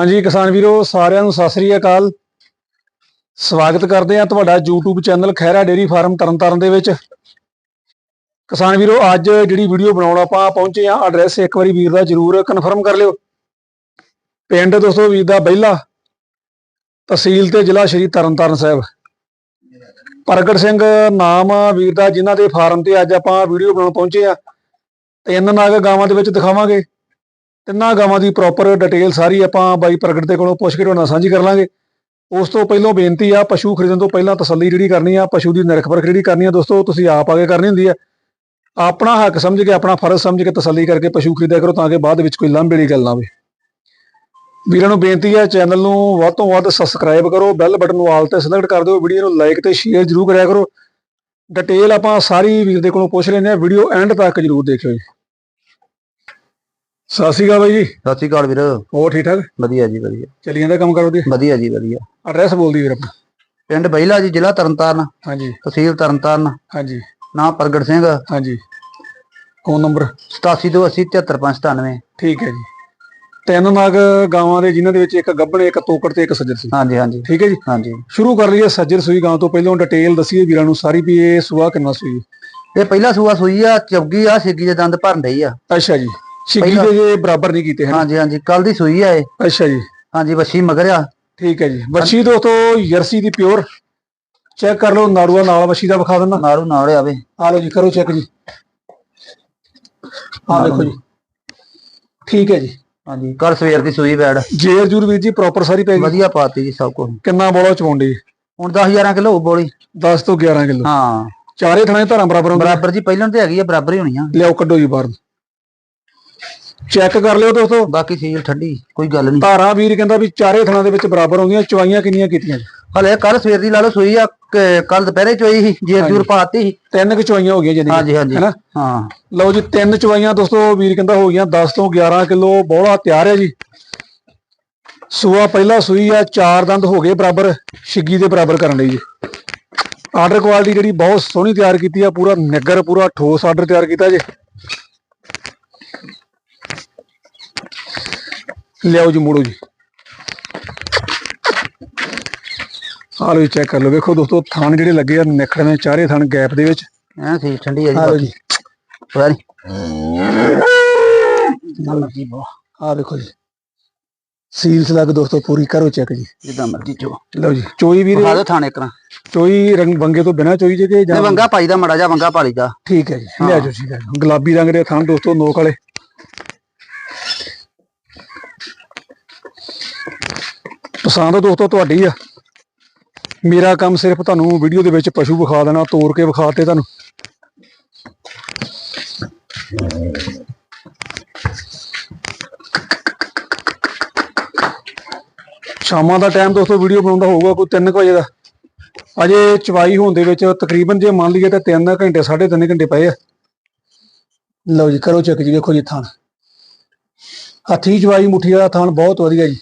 ਹਾਂਜੀ ਕਿਸਾਨ ਵੀਰੋ, ਸਾਰਿਆਂ ਨੂੰ ਸਤਿ ਸ੍ਰੀ ਅਕਾਲ। ਸਵਾਗਤ ਕਰਦੇ ਆ ਤੁਹਾਡਾ YouTube channel Khaira dairy farm Tarntaran ਦੇ ਵਿੱਚ। ਕਿਸਾਨ ਵੀਰੋ, ਅੱਜ ਜਿਹੜੀ ਵੀਡੀਓ ਬਣਾਉਣ ਆਪਾਂ ਪਹੁੰਚੇ ਆ ਐਡਰੈਸ ਇੱਕ ਵਾਰੀ ਵੀਰ ਦਾ ਜਰੂਰ ਕਨਫਰਮ ਕਰ ਲਿਓ। ਪਿੰਡ ਦੋਸਤੋ ਵੀਰ ਦਾ ਬਹਿਲਾ, ਤਹਿਸੀਲ ਤੇ ਜ਼ਿਲ੍ਹਾ ਸ਼੍ਰੀ ਤਰਨਤਾਰਨ ਸਾਹਿਬ। ਪ੍ਰਗਟ ਸਿੰਘ ਨਾਮ ਵੀਰ ਦਾ, ਜਿਨ੍ਹਾਂ ਦੇ ਫਾਰਮ ਤੇ ਅੱਜ ਆਪਾਂ ਵੀਡੀਓ ਬਣਾਉਣ ਪਹੁੰਚੇ ਆ ਤਿੰਨ ਨਾਗ ਗਾਵਾਂ ਦੇ ਵਿੱਚ ਦਿਖਾਵਾਂਗੇ। ਤਿੰਨਾਂ ਗਾਵਾਂ ਦੀ ਪ੍ਰੋਪਰ ਡਿਟੇਲ ਸਾਰੀ ਆਪਾਂ ਬਾਈ ਪ੍ਰਗਟ ਦੇ ਕੋਲੋਂ ਪੁੱਛ ਕੇ ਤੁਹਾਡੇ ਨਾਲ ਸਾਂਝੀ ਕਰ ਲਾਂਗੇ। ਉਸ ਤੋਂ ਪਹਿਲਾਂ ਬੇਨਤੀ ਆ, ਪਸ਼ੂ ਖਰੀਦਣ ਤੋਂ ਪਹਿਲਾਂ ਤਸੱਲੀ ਜਿਹੜੀ ਕਰਨੀ ਆ, ਪਸ਼ੂ ਦੀ ਨਿਰਖਪਰਖ ਜਿਹੜੀ ਕਰਨੀ ਆ, ਦੋਸਤੋ, ਤੁਸੀਂ ਆਪ ਆਗੇ ਕਰਨੀ ਹੁੰਦੀ ਆ। ਆਪਣਾ ਹੱਕ ਸਮਝ ਕੇ, ਆਪਣਾ ਫਰਜ਼ ਸਮਝ ਕੇ ਤਸੱਲੀ ਕਰਕੇ ਪਸ਼ੂ ਖਰੀਦਿਆ ਕਰੋ ਤਾਂ ਕਿ ਬਾਅਦ ਵਿੱਚ ਕੋਈ ਲਾਂਭੇ ਵਾਲੀ ਗੱਲ ਨਾ ਹੋਵੇ। ਵੀਰਾਂ ਨੂੰ ਬੇਨਤੀ ਹੈ ਚੈਨਲ ਨੂੰ ਵੱਧ ਤੋਂ ਵੱਧ ਸਬਸਕ੍ਰਾਈਬ ਕਰੋ ਬੈਲ ਬਟਨ ਨੂੰ ਆਲ ਤੇ ਸਿਲੈਕਟ ਕਰ ਦਿਓ, ਵੀਡੀਓ ਨੂੰ ਲਾਈਕ ਤੇ ਸ਼ੇਅਰ ਜਰੂਰ ਕਰਿਆ ਕਰੋ। ਡਿਟੇਲ ਆਪਾਂ ਸਾਰੀ ਵੀਰ ਦੇ ਕੋਲੋਂ ਪੁੱਛ ਲੈਂਦੇ ਆ ਵੀਡੀਓ ਐਂਡ ਤੱਕ ਜਰੂਰ ਦੇਖਿਓ ਜੀ। ਸਤਿ ਸ਼੍ਰੀ ਅਕਾਲ ਬਾਈ ਜੀ। ਸਤਿ ਸ਼੍ਰੀ ਅਕਾਲ ਵੀਰ। ਹੋਰ ਠੀਕ ਠਾਕ? ਵਧੀਆ ਜੀ ਵਧੀਆ। ਚੱਲੀ ਜਾਂਦਾ ਕੰਮ ਕਰੋ ਦੀ ਵਧੀਆ ਜੀ ਵਧੀਆ। ਐਡਰੈਸ ਬੋਲਦੀ ਵੀਰ ਆਪਣਾ। ਪਿੰਡ ਬਹਿਲਾ ਜੀ ਜ਼ਿਲ੍ਹਾ ਤਰਨਤਾਰਨ। ਹਾਂਜੀ। ਤਹਿਸੀਲ ਤਰਨਤਾਰਨ। ਹਾਂਜੀ। ਨਾਮ ਪ੍ਰਗਟ ਸਿੰਘ। ਹਾਂਜੀ। Phone number? 8728073597 ਠੀਕ ਹੈ ਜੀ। ਤਿੰਨ ਨਾਗ ਗਾਵਾਂ ਦੇ ਜਿਨ੍ਹਾਂ ਦੇ ਵਿੱਚ ਇੱਕ ਗੱਭਣ ਇੱਕ ਤੋਕੜ ਤੇ ਇੱਕ ਸੱਜਰ ਸੀ। ਹਾਂਜੀ ਹਾਂਜੀ। ਠੀਕ ਹੈ ਜੀ? ਹਾਂਜੀ। ਸ਼ੁਰੂ ਕਰ ਲਈਏ ਸੱਜਰ ਸੂਈ ਗਾਂ ਤੋਂ। ਪਹਿਲਾਂ ਡਿਟੇਲ ਦਸੀਏ ਵੀਰਾਂ ਨੂੰ ਸਾਰੀ ਵੀ ਇਹ ਸੂਆ ਕਿੰਨਾ ਸੂਈ ਇਹ ਪਹਿਲਾ ਸੂਆ ਸੂਈ ਆ ਚੌਗੀ ਆ ਸਿੱਗੀ ਦੇ ਦੰਦ ਭਰਨ ਡਈ ਆ। ਅੱਛਾ ਜੀ। ਪਹਿਲਾਂ- ਦੇ ਜੇ ਬਰਾਬਰ ਨਹੀਂ ਕੀਤੇ ਹਨ ਹਾਂਜੀ ਹਾਂਜੀ ਕੱਲ ਦੀ ਸੂਈ ਆ ਇਹ। ਅੱਛਾ ਜੀ। ਹਾਂਜੀ ਵੱਛੀ ਮਗਰ ਆ। ਠੀਕ ਹੈ ਜੀ। ਵੱਛੀ ਦੋਸਤੋ ਜਰਸੀ ਦੀ ਪਿਓਰ। ਚੈੱਕ ਕਰ ਲਓ ਨਾੜੂਆ ਨਾਲ ਵੱਛੀ ਦਾ ਵਿਖਾ ਦਿੰਦਾ। ਨਾਰੂ ਨਾਲ ਆਵੇ ਆ ਲਓ ਜੀ ਕਰੋ ਚੈੱਕ ਜੀ। ਆ ਦੇਖੋ ਜੀ। ਠੀਕ ਹੈ ਜੀ। ਹਾਂਜੀ ਕੱਲ ਸਵੇਰ ਦੀ ਸੂਈ ਬੈੜ ਜੇਰ ਜੂਰ ਵੀਰ ਜੀ ਪ੍ਰੋਪਰ ਸਾਰੀ ਪੈ ਗਈ। ਵਧੀਆ ਪਾਤੀ ਜੀ ਸਭ ਕੁਝ ਕਿੰਨਾ ਬੋਲਾ ਚਵਾਉਂਦੇ ਹੁਣ 10000 ਕਿਲੋ ਬੋਲੀ। 10 ਤੋਂ 11 ਕਿਲੋ। ਹਾਂ। ਚਾਰੇ ਥਾਣੇ ਧਾਰਾਂ ਬਰਾਬਰ ਹੁੰਦੀਆਂ। ਬਰਾਬਰ ਜੀ ਪਹਿਲਾਂ ਤੇ ਹੈਗੀ ਆ ਬਰਾਬਰ ਹੀ ਹੋਣੀ ਆ ਲਿਆਓ ਕੱਢੋ ਜੀ ਬਾਹਰ। ਚੈੱਕ ਕਰ ਲਿਓ ਦੋਸਤੋ। ਬਾਕੀ ਸੀਲ ਠੰਡੀ ਕੋਈ ਗੱਲ ਨਹੀਂ। ਧਾਰਾਂ ਵੀਰ ਕਹਿੰਦਾ ਵੀ ਚਾਰੇ ਥਾਣਾ ਦੇ ਵਿੱਚ ਬਰਾਬਰ ਆਉਂਦੀਆਂ ਚਵਾਈਆਂ ਕਿੰਨੀਆਂ ਕੀਤੀਆਂ? ਜੀ? ਹਲੇ ਕੱਲ ਸਵੇਰ ਦੀ ਲਾ ਲਓ ਸੂਈ ਆ ਕੱਲ ਦੁਪਹਿਰੇ ਚੋਈ ਸੀ ਜੇਰ ਜੂਰ ਪਾਤੀ ਸੀ। ਤਿੰਨ ਕੁ ਚਵਾਈਆਂ ਹੋ ਗਈਆਂ ਜੀ ਹਾਂਜੀ ਹਾਂਜੀ। ਹੈਨਾ? ਹਾਂ। ਲਓ ਜੀ ਤਿੰਨ ਚਵਾਈਆਂ ਦੋਸਤੋ ਵੀਰ ਕਹਿੰਦਾ ਹੋ ਗਈਆਂ 10 ਤੋਂ 11 ਕਿਲੋ ਬੋਲਾ ਤਿਆਰ ਹੈ ਜੀ। ਸੂਆ ਪਹਿਲਾ ਸੂਈ ਆ ਚਾਰ ਦੰਦ ਹੋ ਗਏ ਬਰਾਬਰ ਛਿੱਗੀ ਦੇ ਬਰਾਬਰ ਕਰਨ ਲਈ ਜੀ। ਆਰਡਰ ਕੁਆਲਿਟੀ ਜਿਹੜੀ ਬਹੁਤ ਸੋਹਣੀ ਤਿਆਰ ਕੀਤੀ ਆ ਪੂਰਾ ਨਿੱਗਰ ਪੂਰਾ ਠੋਸ ਆਰਡਰ ਤਿਆਰ ਕੀਤਾ ਜੀ। ਲਿਆਓ ਜੀ ਮੋੜੋ ਜੀ। ਆ ਲਓ ਜੀ ਚੈੱਕ ਕਰ ਲਓ। ਵੇਖੋ ਦੋਸਤੋ ਥਣ ਜਿਹੜੇ ਲੱਗੇ ਆ ਨਿਖੜਵੇਂ ਚਾਰੇ ਥਣ ਗੈਪ ਦੇ ਵਿੱਚ। ਐ ਸੀ ਠੰਡੀ ਆ ਆ ਲਓ ਜੀ। ਜੀ ਸਾਰੀ ਆ ਦੇਖੋ ਜੀ। ਸੀਲਸ ਲੱਗ ਦੋਸਤੋ ਪੂਰੀ ਕਰੋ ਚੈੱਕ ਜੀ। ਜਿੱਦਾਂ ਮਰਜ਼ੀ ਚੋ। ਲਓ ਜੀ ਚੋਈ ਵੀਰ। ਖਾ ਦੋ ਥਾਣੇ ਕਰਾਂ ਚੋਈ ਰੰਗ ਬੰਗੇ ਤੋਂ ਬਿਨਾ ਚੋਈ ਜੇ ਜਾਂ ਵੰਗਾ ਪਾਈ ਦਾ ਮੜਾ ਜਾ ਵੰਗਾ ਪਾਲੀ ਦਾ ਠੀਕ ਹੈ ਜੀ ਲੈ ਜਾਓ ਜੀ ਲੈ ਜਾਓ। ਗੁਲਾਬੀ ਰੰਗ ਦੇ ਥਣ ਦੋਸਤੋ ਨੋਕ ਵਾਲੇ। ਪਸੰਦ ਦੋਸਤੋ ਤੁਹਾਡੀ ਆ। ਮੇਰਾ ਕੰਮ ਸਿਰਫ ਤੁਹਾਨੂੰ ਵੀਡੀਓ ਦੇ ਵਿੱਚ ਪਸ਼ੂ ਵਿਖਾ ਦੇਣਾ, ਤੋੜ ਕੇ ਵਿਖਾਤੇ ਤੁਹਾਨੂੰ। ਸ਼ਾਮਾਂ ਦਾ ਟਾਈਮ ਦੋਸਤੋ ਵੀਡੀਓ ਬਣਾਉਂਦਾ ਹੋਊਗਾ ਕੋਈ 3 ਵਜੇ ਦਾ। ਅਜੇ ਚਵਾਈ ਹੋਣ ਦੇ ਵਿੱਚ ਤਕਰੀਬਨ ਜੇ ਮੰਨ ਲਈਏ ਤਾਂ 3 ਘੰਟੇ 3.5 ਘੰਟੇ ਪਏ ਆ। ਲਓ ਜੀ, ਕਰੋ ਚੈੱਕ ਜੀ, ਵੇਖੋ ਜੀ ਥਾਣ ਹੱਥੀ ਚਵਾਈ ਮੁੱਠੀ ਵਾਲਾ ਥਾਣ ਬਹੁਤ ਵਧੀਆ ਜੀ।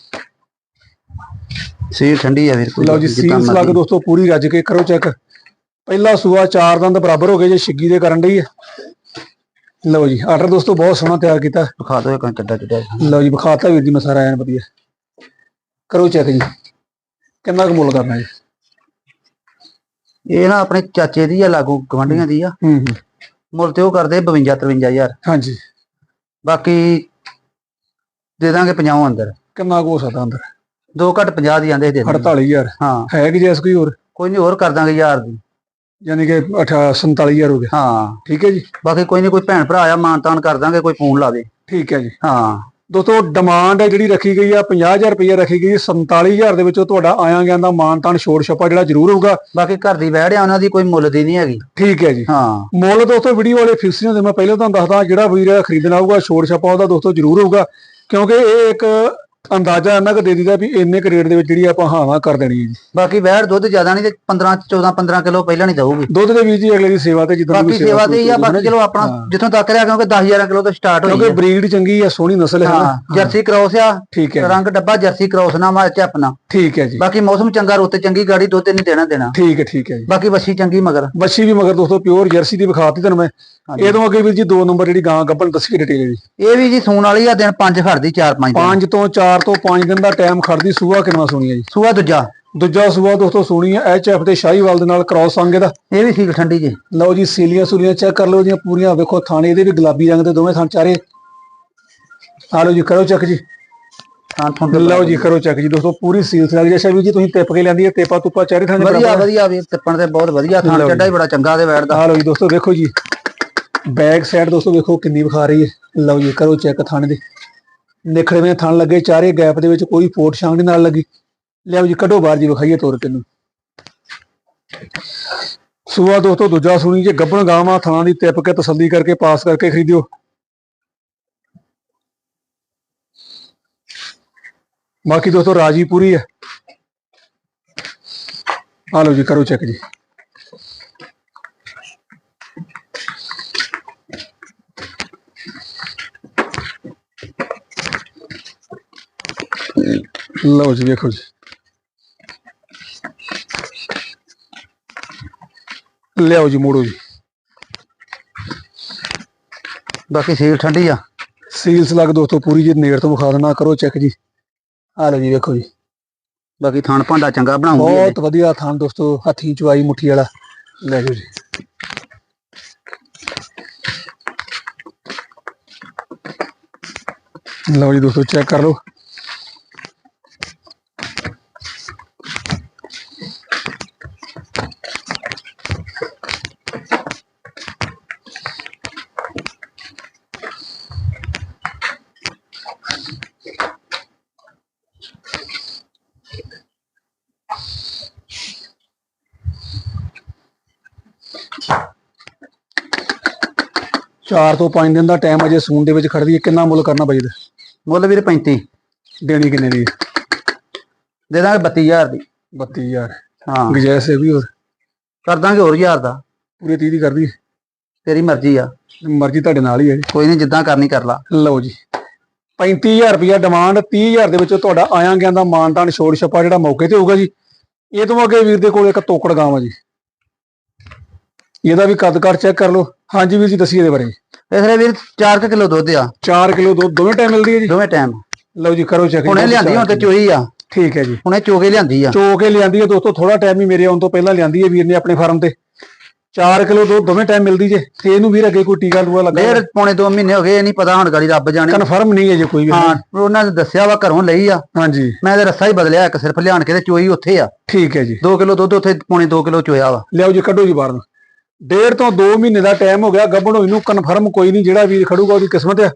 ਸੀਲ ਠੰਡੀ ਆ ਵੀਰ ਕੋਈ ਲਓ ਜੀ ਲੱਗ ਮਰਜ਼ੀ। ਦੋਸਤੋ ਪੂਰੀ ਰੱਜ ਕੇ ਕਰੋ ਚੈੱਕ ਪਹਿਲਾ ਸੂਆ ਚਾਰ ਦੰਦ ਬਰਾਬਰ ਹੋ ਗਏ ਜੇ ਛਿੱਗੀ ਦੇ ਕਰਨ ਆ। ਲਓ ਜੀ ਆਰਡਰ ਦੋਸਤੋ ਬਹੁਤ ਸੋਹਣਾ ਤਿਆਰ ਕੀਤਾ। ਖਾ ਦੋ ਇੱਕ ਚੱਡਾ ਚੱਡਾ ਲਓ ਜੀ ਵਿਖਾਤਾ ਵੀਰ ਜੀ ਮੈਂ ਸਾਰਾ ਐਨ ਵਧੀਆ। ਕਰੋ ਚੈੱਕ ਜੀ। ਕਿੰਨਾ ਕੁ ਮੁੱਲ ਕਰਨਾ ਜੀ? ਇਹ ਨਾ ਆਪਣੇ ਚਾਚੇ ਦੀ ਆ ਲਾਗੂ ਗਵੰਡੀਆਂ ਦੀ ਆ। ਹੂੰ ਹੂੰ। ਮੁੱਲ ਤੇ ਉਹ ਕਰਦੇ 52 53000 ਹਾਂਜੀ। ਬਾਕੀ ਦੇ ਦਾਂਗੇ 50 ਅੰਦਰ। ਕਿੰਨਾ ਕੁ ਹੋ ਸਕਦਾ ਅੰਦਰ? ਦੋ ਘੱਟ 50 ਦੀ ਆਂਦੇ ਦੇ ਦਾਂਗੇ। 48000 ਹਾਂ। ਹੈ ਕਿ ਜੈਸ ਕੋਈ ਹੋਰ? ਕੋਈ ਨਹੀਂ ਹੋਰ ਕਰ ਦਾਂਗੇ ਯਾਰ ਦੀ। ਯਾਨੀ ਕਿ 18 47000 ਹੋ ਗਿਆ ਹਾਂ। ਠੀਕ ਹੈ ਜੀ। ਬਾਕੀ ਕੋਈ ਨਹੀਂ ਕੋਈ ਭੈਣ ਭਰਾ ਆ ਮਾਨਤਾਨ ਕਰ ਦਾਂਗੇ ਕੋਈ ਫੋਨ ਲਾਵੇ ਠੀਕ ਹੈ ਜੀ। ਹਾਂ। ਦੋਸਤੋ ਡਿਮਾਂਡ ਹੈ ਜਿਹੜੀ ਰੱਖੀ ਗਈ ਆ 50000 ਰੁਪਏ ਰੱਖੀ ਗਈ 47000 ਦੇ ਵਿੱਚੋਂ ਤੁਹਾਡਾ ਆਇਆ ਗਿਆ ਦਾ ਮਾਨਤਾਨ ਛੋੜ ਛੱਪਾ ਜਿਹੜਾ ਜ਼ਰੂਰ ਹੋਊਗਾ। ਬਾਕੀ ਘਰ ਦੀ ਵਹਿੜ ਆ ਉਹਨਾਂ ਦੀ ਕੋਈ ਮੁੱਲ ਦੀ ਨਹੀਂ ਹੈਗੀ। ਠੀਕ ਹੈ ਜੀ। ਹਾਂ। ਮੁੱਲ ਦੋਸਤੋ ਵੀਡੀਓ ਵਾਲੇ ਫਿਕਸ ਨਹੀਂ ਹੁੰਦੇ ਮੈਂ ਪਹਿਲਾਂ ਤੁਹਾਨੂੰ ਦੱਸਦਾ ਜਿਹੜਾ ਵੀਰ ਖਰੀਦਣਾ ਆਊਗਾ ਛੋੜ ਛੱਪਾ ਉਹਦਾ ਦੋਸਤੋ ਜ਼ਰੂਰ ਹੋਊਗਾ। ਕਿਉਂਕਿ ਇਹ ਇੱਕ ਅੰਦਾਜ਼ਾ ਇੰਨਾ ਕੁ ਦੇ ਦਿੱਤਾ ਵੀ ਇੰਨੇ ਕੁ ਰੇਟ ਦੇ ਵਿੱਚ ਜਿਹੜੀ ਆਪਾਂ ਹਾਵਾ ਕਰ ਦੇਣੀ ਹੈ ਜੀ। ਬਾਕੀ ਵਹਿੜ ਦੁੱਧ ਜ਼ਿਆਦਾ ਨਹੀਂ ਤੇ 15 14 15 ਕਿਲੋ ਪਹਿਲਾਂ ਨਹੀਂ ਦਊਗੀ। ਦੁੱਧ ਦੇ ਵੀਰ ਜੀ ਅਗਲੇ ਦੀ ਸੇਵਾ ਤੇ ਜਿੱਦਾਂ ਬਾਕੀ ਸੇਵਾ ਤੇ ਹੀ ਆ ਬਾਕੀ। ਚਲੋ ਆਪਣਾ ਹਾਂ। ਜਿੱਥੋਂ ਤੱਕ ਰਿਹਾ ਕਿਉਂਕਿ 10000 ਕਿਲੋ ਤੋਂ ਸਟਾਰਟ ਹੋਈ ਕਿਉਂਕਿ ਹੈ। ਬਰੀਡ ਚੰਗੀ ਆ ਸੋਹਣੀ ਨਸਲ ਹੈ ਹਾਂ ਜਰਸੀ ਕ੍ਰੋਸ ਆ ਠੀਕ ਹੈ ਰੰਗ ਡੱਬਾ ਜਰਸੀ ਕ੍ਰੋਸ ਨਾ ਮਾ ਚੱਪਣਾ ਠੀਕ ਹੈ ਜੀ। ਬਾਕੀ ਮੌਸਮ ਚੰਗਾ ਰੁੱਤ ਚੰਗੀ ਗਾੜੀ ਦੁੱਧ ਨਹੀਂ ਦੇਣਾ ਦੇਣਾ। ਠੀਕ ਹੈ ਠੀਕ ਹੈ ਜੀ। ਬਾਕੀ ਵੱਛੀ ਚੰਗੀ ਮਗਰ। ਬੱਚੀ ਵੀ ਮਗਰ ਦੋਸਤੋ ਪਿਓਰ ਜਰਸੀ ਦੀ ਵਿਖਾਤੀ ਤੁਹਾਨੂੰ ਮੈਂ। ਇਹ ਤੋਂ ਅੱਗੇ ਵੀਰ ਜੀ ਦੋ ਨੰਬਰ ਜਿਹੜੀ ਗਾਂ ਗੱਬਣ ਦੱਸੀ ਡਿਟੇਲ ਜੀ ਇਹ ਵੀ ਜੀ ਸੂਣ ਵਾਲੀ ਆ ਦਿਨ 5 ਖੜਦੀ 4-5 ਦਿਨ। 5 ਤੋਂ 4 ਤੋਂ 5 ਦਿਨ ਦਾ ਟਾਈਮ ਖੜਦੀ ਸੂਆ ਕਿੰਨਾ ਸੁਣੀ ਹੈ ਜੀ। ਸੂਆ ਦੂਜਾ। ਦੂਜਾ ਸੂਆ ਦੋਸਤੋ ਸੁਣੀ ਹੈ ਐਚਐਫ ਤੇ ਸ਼ਾਹੀਵਾਲ ਦੇ ਨਾਲ ਕ੍ਰਾਸ ਸੰਗੇ ਦਾ ਇਹ ਵੀ ਸੀਲ ਠੰਡੀ ਜੀ। ਲਓ ਜੀ ਸੀਲੀਆਂ ਸੂਲੀਆਂ ਚੈੱਕ ਕਰ ਲਓ ਜੀ ਪੂਰੀਆਂ। ਵੇਖੋ ਥਾਣੇ ਇਹਦੇ ਵੀ ਗੁਲਾਬੀ ਰੰਗ ਦੇ ਦੋਵੇਂ ਥਾਂ ਚਾਰੇ। ਆ ਲਓ ਜੀ ਕਰੋ ਚੈੱਕ ਜੀ। ਹਾਂ ਤੁਹਾਨੂੰ ਲਓ ਜੀ ਕਰੋ ਚੈੱਕ ਜੀ। ਦੋਸਤੋ ਪੂਰੀ ਸੀਲ ਲੱਗ ਜੈਸਾ ਵੀ ਜੀ ਤੁਸੀਂ ਟਿਪ ਕੇ ਲੈਂਦੀ ਹੈ ਤੇਪਾ ਤੁਪਾ ਚਾਰੇ ਥਾਂ ਦੇ ਵਧੀਆ ਵਧੀਆ ਵੀ ਟਿੱਪਣ ਤੇ ਬਹੁਤ ਵਧੀਆ ਥਾਂ ਚੱਡਾ ਹੀ ਬੜਾ ਚੰਗਾ ਤੇ ਬੈਠਦਾ। ਆ ਲਓ ਜੀ ਦੋਸਤੋ ਦੇਖੋ ਜੀ। ਬੈਕ ਸਾਈਡ ਦੋਸਤੋ ਵੇਖੋ ਕਿੰਨੀ ਵਿਖਾ ਰਹੀ ਹੈ। ਲਓ ਜੀ, ਕਰੋ ਚੈੱਕ ਥਾਣੇ ਦੇ। ਨਿਖੜਵੇਂ ਥਣ ਲੱਗੇ, ਚਾਰੇ ਗੈਪ ਦੇ ਵਿੱਚ ਕੋਈ ਫੋਟ ਛਾਂਗ ਨਾਲ ਲੱਗੀ। ਲਿਆਓ ਜੀ, ਕੱਢੋ ਬਾਹਰ ਜੀ, ਵਿਖਾਈਏ ਤੋਰ ਕੇ ਨੂੰ ਸੂਆ ਦੋਸਤੋ, ਦੂਜਾ ਸੁਣੀ ਜੇ ਗੱਬਣ ਗਾਵਾਂ, ਥਾਂ ਦੀ ਟਿਪ ਕੇ ਤਸੱਲੀ ਕਰਕੇ ਪਾਸ ਕਰਕੇ ਖਰੀਦਿਓ। ਬਾਕੀ ਦੋਸਤੋ, ਰਾਜੀ ਪੂਰੀ ਹੈ। ਆ ਲਓ ਜੀ, ਕਰੋ ਚੈੱਕ ਜੀ। ਲਓ ਜੀ ਵੇਖੋ ਜੀ ਲਿਆਓ ਜੀ ਮੋੜੋ ਜੀ ਬਾਕੀ ਸੀਲ ਠੰਡੀ ਆ। ਸੀਲਸ ਲੱਗ ਦੋਸਤੋ ਪੂਰੀ ਜੀ ਨੇੜ ਤੋਂ ਵਿਖਾ ਦੇਣਾ ਕਰੋ ਚੈੱਕ ਜੀ। ਆ ਲਓ ਜੀ ਵੇਖੋ ਜੀ। ਬਾਕੀ ਥਾਣ ਭਾਂਡਾ ਚੰਗਾ ਬਣਾਉਂਦੀ ਹੈ ਬਹੁਤ ਵਧੀਆ ਥਾਂ ਦੋਸਤੋ ਹੱਥੀਂ ਚਵਾਈ ਮੁੱਠੀ ਵਾਲਾ। ਲੈ ਜਾਓ ਜੀ। ਲਓ ਜੀ ਦੋਸਤੋ ਚੈੱਕ ਕਰ ਲਓ। ਚਾਰ ਤੋਂ 5 ਦਿਨ ਦਾ ਟਾਈਮ ਅਜੇ ਸੂਨ ਦੇ ਵਿੱਚ ਖੜਦੀ ਹੈ। ਕਿੰਨਾ ਮੁੱਲ ਕਰਨਾ ਬਾਈ ਦਾ ਮੁੱਲ ਵੀਰ 35 ਦੇਣੀ ਕਿੰਨੇ ਦੀ? ਦੇ ਦਾਂਗੇ 32000 ਦੀ। 32000 ਹਾਂ। ਗਜੈਸ ਇਹ ਵੀ ਹੋਰ? ਕਰ ਦਾਂਗੇ ਹੋਰ ਹਜ਼ਾਰ ਦਾ। ਪੂਰੇ 30 ਦੀ ਕਰਦੀ ਤੇਰੀ ਮਰਜ਼ੀ ਆ। ਮਰਜ਼ੀ ਤੁਹਾਡੇ ਨਾਲ ਹੀ ਹੈ ਕੋਈ ਨਹੀਂ ਜਿੱਦਾਂ ਕਰਨੀ ਕਰ ਲਾ। ਲਓ ਜੀ। 35000 ਰੁਪਇਆ ਡਿਮਾਂਡ 30000 ਦੇ ਵਿੱਚੋਂ ਤੁਹਾਡਾ ਆਇਆ ਗਿਆ ਦਾ ਮਾਨਤਾਨ ਛੋੜ ਛੱਪਾ ਜਿਹੜਾ ਮੌਕੇ ਤੇ ਹੋਊਗਾ ਜੀ। ਇਹ ਤੋਂ ਅੱਗੇ ਵੀਰ ਦੇ ਕੋਲ ਇੱਕ ਤੋਕੜ ਗਾਂ ਵਾ ਜੀ। ਇਹਦਾ ਵੀ ਕੱਦ ਕਰ ਚੈੱਕ ਕਰ ਲਓ। ਹਾਂਜੀ ਵੀਰ ਜੀ ਦੱਸੀਏ ਇਹਦੇ ਬਾਰੇ। ਇਸ ਲਈ ਵੀਰ 4 ਕਿਲੋ ਦੁੱਧ ਆ। 4 ਕਿਲੋ ਦੁੱਧ ਦੋਵੇਂ ਟਾਈਮ ਮਿਲਦੀ ਹੈ ਜੀ? ਦੋਵੇਂ ਟਾਈਮ ਲਓ ਜੀ ਕਰੋ ਚੈੱਕ ਹੁਣੇ ਲਿਆਂਦੀ ਹੁਣ ਤੇ ਚੋਈ ਆ। ਠੀਕ ਹੈ ਜੀ। ਹੁਣੇ ਚੋਗੇ ਲਿਆਂਦੀ ਆ। ਚੋ ਕੇ ਲਿਆਂਦੀ ਹੈ ਦੋਸਤੋ ਥੋੜਾ ਟਾਈਮ ਹੀ ਮੇਰੇ ਆਉਣ ਤੋਂ ਪਹਿਲਾਂ ਲਿਆਂਦੀ ਹੈ ਵੀਰ ਨੇ ਆਪਣੇ ਫਾਰਮ ਤੇ। 4 ਕਿਲੋ ਦੁੱਧ ਦੋਵੇਂ ਟਾਈਮ ਮਿਲਦੀ ਜੇ। ਤੇ ਇਹਨੂੰ ਵੀਰ ਅੱਗੇ ਕੋਈ ਟੀਕਾ ਲੂਆ ਲੱਗਾ ਡੇਢ ਪੌਣੇ 2 ਮਹੀਨੇ ਹੋ ਗਏ ਇਹ ਨਹੀਂ ਪਤਾ ਹੁਣ ਗਾੜੀ ਰੱਬ ਜਾਣੇ। ਕਨਫਰਮ ਨਹੀਂ ਹੈ ਜੇ ਕੋਈ ਵੀ। ਹਾਂ ਉਹਨਾਂ ਨੇ ਦੱਸਿਆ ਵਾ ਘਰੋਂ ਲਈ ਆ। ਹਾਂਜੀ। ਮੈਂ ਤੇ ਰੱਸਾ ਹੀ ਬਦਲਿਆ ਇੱਕ ਸਿਰਫ ਲਿਆਣ ਕੇ ਤੇ ਚੋਈ ਉੱਥੇ ਆ। ਠੀਕ ਹੈ ਜੀ। 2 ਕਿਲੋ ਦੁੱਧ ਉੱਥੇ ਪੌਣੇ 2 ਕਿਲੋ ਚੋਇਆ ਵਾ। ਲਿਆਓ ਜੀ ਕੱਢੋ ਜੀ ਬਾਹਰ ਨੂੰ। ਡੇਢ ਤੋਂ 2 ਮਹੀਨੇ ਦਾ ਟਾਈਮ ਹੋ ਗਿਆ ਗੱਭਣ ਹੋਈ ਨੂੰ ਕਨਫਰਮ ਕੋਈ ਨਹੀਂ ਜਿਹੜਾ ਵੀਰ ਖੜੂਗਾ ਉਹਦੀ ਕਿਸਮਤ ਆ।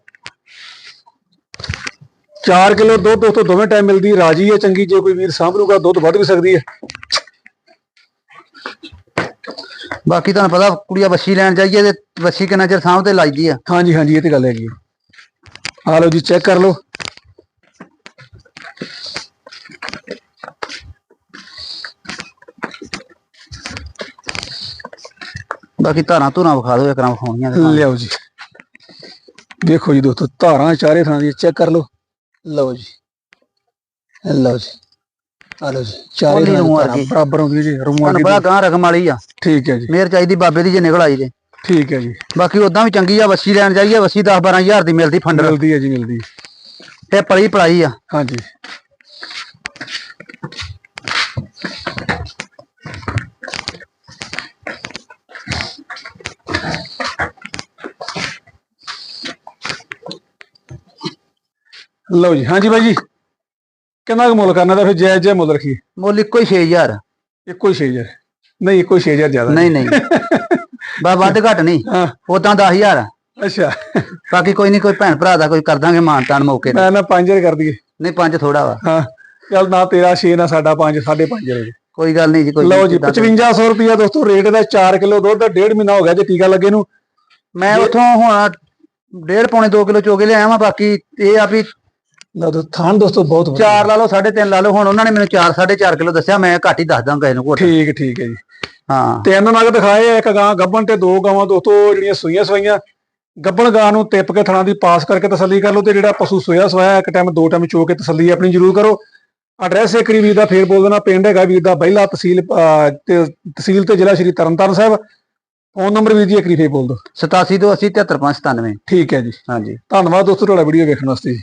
4 ਕਿਲੋ ਦੁੱਧ ਦੋਸਤੋ ਦੋਵੇਂ ਟਾਈਮ ਮਿਲਦੀ ਰਾਜੀ ਹੈ ਚੰਗੀ ਜੇ ਕੋਈ ਵੀਰ ਸਾਂਭਲੂਗਾ ਦੁੱਧ ਵੱਧ ਵੀ ਸਕਦੀ ਹੈ ਬਾਕੀ ਤੁਹਾਨੂੰ ਪਤਾ ਕੁੜੀਆ ਵੱਛੀ ਲੈਣ ਜਾਈਏ ਤੇ ਵੱਛੀ ਕਿੰਨਾ ਚਿਰ ਸਾਂਭ ਤੇ ਲਾਈਦੀ ਆ। ਹਾਂਜੀ ਹਾਂਜੀ ਇਹ ਤੇ ਗੱਲ ਹੈਗੀ ਆ। ਲਓ ਜੀ ਚੈੱਕ ਕਰ ਲਓ। ਬਾਕੀ ਧਾਰਾਂ ਧੁਰਾਂ ਵਿਖਾ ਦਿਓ ਇਕਰਾਂ ਵਿਖਾਉਣੀਆਂ ਤੇ। ਲਿਆਓ ਜੀ। ਦੇਖੋ ਜੀ ਦੋਸਤੋ ਧਾਰਾਂ ਚਾਰੇ ਥਾਂ ਦੀ ਚੈੱਕ ਕਰ ਲਓ। ਲਓ ਜੀ। ਇਹ ਲਓ ਜੀ। ਆ ਲਓ ਜੀ ਚਾਰੇ ਉਹਦੀ ਥਾਂ ਰੂੰ ਆ ਧਾਰਾਂ ਗਈ। ਬਰਾਬਰ ਜੀ ਰੂਮਾਂ ਤੁਹਾਨੂੰ ਦੀ ਪਤਾ ਗਾਂ ਰਕਮ ਵਾਲੀ ਆ। ਠੀਕ ਹੈ ਜੀ। ਮੇਰ ਚਾਹੀਦੀ ਬਾਬੇ ਦੀ ਜੇ ਨਿਕਲ ਆਈ ਤੇ ਠੀਕ ਹੈ ਜੀ। ਬਾਕੀ ਉਦਾਂ ਵੀ ਚੰਗੀ ਆ ਵੱਛੀ ਲੈਣ ਜਾਈਏ ਵੱਛੀ 10 12000 ਦੀ ਮਿਲਦੀ ਫੰਡਰ ਮਿਲਦੀ ਹੈ ਜੀ ਮਿਲਦੀ ਹੈ। ਤੇ ਪਲੀ ਪਲਾਈ ਆ। ਹਾਂਜੀ। ਲਓ ਜੀ ਹਾਂਜੀ ਬਾਈ ਜੀ। ਕਿੰਨਾ ਕੁ ਮੁੱਲ ਕਰਨਾ ਤਾਂ ਫਿਰ ਜਾਇਜ਼ ਜਿਹਾ ਮੁੱਲ ਰੱਖੀਏ। ਮੁੱਲ ਇੱਕੋ ਹੀ 6000 ਇੱਕੋ ਹੀ 6000 ਨਹੀਂ ਇੱਕੋ ਹੀ 6000 ਜ਼ਿਆਦਾ ਨਹੀਂ ਨਹੀਂ। ਬਾ ਵੱਧ ਘੱਟ ਨਹੀਂ। ਹਾਂ। ਉਦਾਂ 10000 ਆ ਅੱਛਾ। ਬਾਕੀ ਕੋਈ ਨਹੀਂ ਕੋਈ ਭੈਣ ਭਰਾ ਦਾ ਕੋਈ ਕਰ ਦਾਂਗੇ ਮਾਨ ਤਾਨ ਮੌਕੇ ਤੇ। ਮੈਂ ਨਾ 5000 ਕਰ ਦਈਏ। ਨਹੀਂ ਪੰਜ ਥੋੜਾ ਵਾ। ਹਾਂ। ਚੱਲ ਨਾ ਤੇਰਾ 6 ਨਾ ਸਾਡਾ 5 5.5 ਰੁਪਏ ਕੋਈ ਗੱਲ ਨਹੀਂ ਜੀ ਕੋਈ ਲਓ ਜੀ ਜਿੱਦਾਂ ਦਾ- 5500 ਰੁਪਿਆ ਦੋਸਤੋ ਰੇਟ ਦਾ 4 ਕਿਲੋ ਦੁੱਧ ਦਾ ਡੇਢ ਮਹੀਨਾ ਹੋ ਗਿਆ ਜੇ ਟੀਕਾ ਲੱਗੇ ਨੂੰ। ਮੈਂ ਉਥੋਂ ਹੁਣ ਡੇਢ ਪੌਣੇ 2 ਕਿਲੋ ਚੋਗੇ ਲਿਆਇਆ ਵਾਂ ਬਾਕੀ ਇਹ ਆ ਵੀ ਲਓ ਦੋਸਤੋ ਥਾਨ ਦੋਸਤੋ ਬਹੁਤ ਵਧੀਆ। 4 ਲਾ ਲਓ 3.5 ਲਾ ਲਓ। ਹੁਣ ਉਹਨਾਂ ਨੇ ਮੈਨੂੰ 4 4.5 ਕਿਲੋ ਦੱਸਿਆ ਮੈਂ ਘੱਟ ਹੀ ਦੱਸ ਦਾਂਗਾ ਇਹਨੂੰ ਘੋਟ। ਠੀਕ ਠੀਕ ਹੈ ਜੀ। ਹਾਂ। ਤਿੰਨ ਨਗ ਦਿਖਾਏ ਆ, ਇੱਕ ਗਾਂ ਗੱਬਣ ਤੇ ਦੋ ਗਾਵਾਂ ਦੋਸਤੋ ਜਿਹੜੀਆਂ ਸੂਈਆਂ ਸਵਾਈਆਂ। ਗੱਬਣ ਗਾਂ ਨੂੰ ਟਿਪ ਕੇ ਥਣਾ ਦੀ ਪਾਸ ਕਰਕੇ ਤਸੱਲੀ ਕਰ ਲਓ ਤੇ ਜਿਹੜਾ ਪਸ਼ੂ ਸੋਇਆ ਸਵਾਇਆ ਇੱਕ ਟਾਈਮ ਦੋ ਟਾਈਮ ਚੋ ਕੇ ਤਸੱਲੀ ਆਪਣੀ ਜ਼ਰੂਰ ਕਰੋ। ਐਡਰੈਸ ਇੱਕ ਵਾਰੀ ਵੀਰ ਦਾ ਫੇਰ ਬੋਲ ਦੇਣਾ ਪਿੰਡ ਹੈਗਾ ਵੀਰ ਦਾ ਬਹਿਲਾ ਤਹਿਸੀਲ ਅਹ, ਤੇ ਤਹਿਸੀਲ ਤੇ ਜ਼ਿਲ੍ਹਾ ਸ਼੍ਰੀ ਤਰਨਤਾਰਨ ਸਾਹਿਬ। ਫੋਨ ਨੰਬਰ ਵੀਰ ਜੀ ਇੱਕ ਵਾਰੀ ਫੇਰ ਬੋਲ ਦਿਓ। 87 ਤੋਂ 80 73 97 ਠੀਕ ਹੈ ਜੀ। ਹਾਂਜੀ। ਧੰਨਵਾਦ ਦੋਸਤੋ ਤੁਹਾਡਾ ਵੀਡੀਓ ਵੇਖਣ ਵਾਸਤੇ ਜੀ।